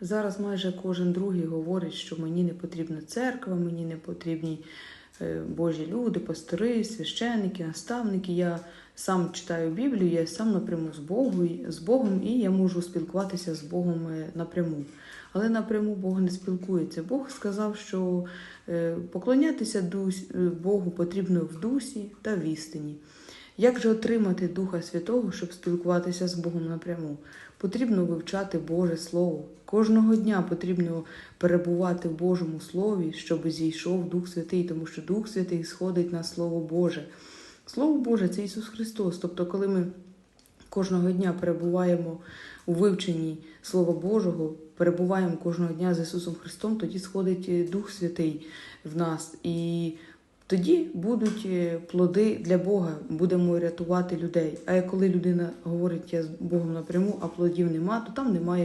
Зараз майже кожен другий говорить, що мені не потрібна церква, мені не потрібні е, Божі люди, пастори, священники, наставники. Я сам читаю Біблію, я сам напряму з Богом, з Богом, і я можу спілкуватися з Богом е, напряму. Але напряму Бог не спілкується. Бог сказав, що е, поклонятися Богу потрібно в дусі та в істині. Як же отримати Духа Святого, щоб спілкуватися з Богом напряму? Потрібно вивчати Боже Слово. Кожного дня потрібно перебувати в Божому Слові, щоб зійшов Дух Святий, тому що Дух Святий сходить на Слово Боже. Слово Боже це Ісус Христос. Тобто, коли ми кожного дня перебуваємо у вивченні Слова Божого, перебуваємо кожного дня з Ісусом Христом, тоді сходить Дух Святий в нас. І тоді будуть е, плоди для Бога, будемо рятувати людей. А коли людина говорить я з Богом напряму, а плодів нема, то там немає.